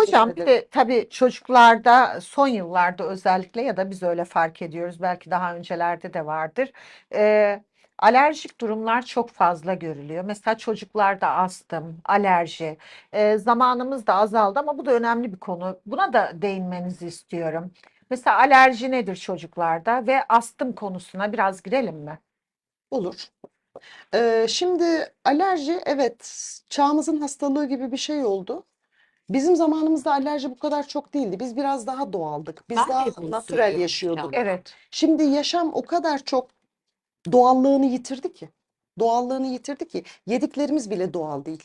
Hocam bir de tabii çocuklarda son yıllarda özellikle ya da biz öyle fark ediyoruz. Belki daha öncelerde de vardır. Ee, alerjik durumlar çok fazla görülüyor. Mesela çocuklarda astım, alerji. Ee, zamanımız da azaldı ama bu da önemli bir konu. Buna da değinmenizi istiyorum. Mesela alerji nedir çocuklarda ve astım konusuna biraz girelim mi? Olur. Ee, şimdi alerji evet çağımızın hastalığı gibi bir şey oldu. Bizim zamanımızda alerji bu kadar çok değildi. Biz biraz daha doğaldık. Biz Ben de daha bunu natürel söylüyorum yaşıyorduk. Evet. Şimdi yaşam o kadar çok doğallığını yitirdi ki. Doğallığını yitirdi ki yediklerimiz bile doğal değil.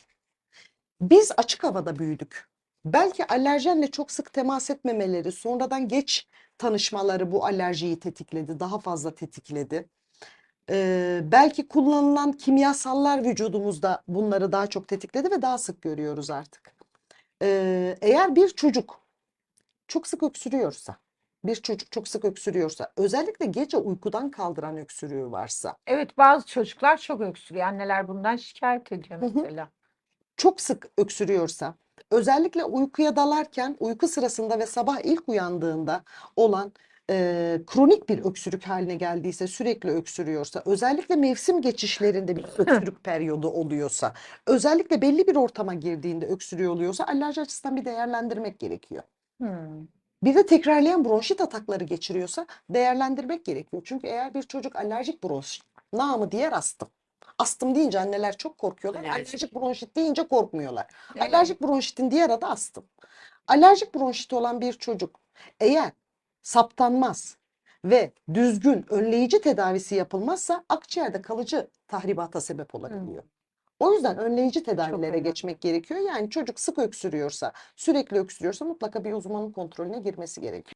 Biz açık havada büyüdük. Belki alerjenle çok sık temas etmemeleri, sonradan geç tanışmaları bu alerjiyi tetikledi, daha fazla tetikledi. Ee, belki kullanılan kimyasallar vücudumuzda bunları daha çok tetikledi ve daha sık görüyoruz artık. Eğer bir çocuk çok sık öksürüyorsa, bir çocuk çok sık öksürüyorsa, özellikle gece uykudan kaldıran öksürüğü varsa, Evet bazı çocuklar çok öksürüyor. Anneler bundan şikayet ediyor Hı hı. mesela. çok sık öksürüyorsa, özellikle uykuya dalarken, uyku sırasında ve sabah ilk uyandığında olan e, kronik bir öksürük haline geldiyse, sürekli öksürüyorsa, özellikle mevsim geçişlerinde bir öksürük periyodu oluyorsa, özellikle belli bir ortama girdiğinde öksürüyor oluyorsa alerji açısından bir değerlendirmek gerekiyor. Hmm. Bir de tekrarlayan bronşit atakları geçiriyorsa değerlendirmek gerekiyor. Çünkü eğer bir çocuk alerjik bronşit, namı diğer astım. Astım deyince anneler çok korkuyorlar. Alerjik. Alerjik bronşit deyince korkmuyorlar. Evet. Alerjik bronşitin diğer adı astım. Alerjik bronşit olan bir çocuk eğer saptanmaz ve düzgün önleyici tedavisi yapılmazsa akciğerde kalıcı tahribata sebep olabiliyor. O yüzden önleyici tedavilere geçmek gerekiyor. Yani çocuk sık öksürüyorsa, sürekli öksürüyorsa mutlaka bir uzmanın kontrolüne girmesi gerekiyor.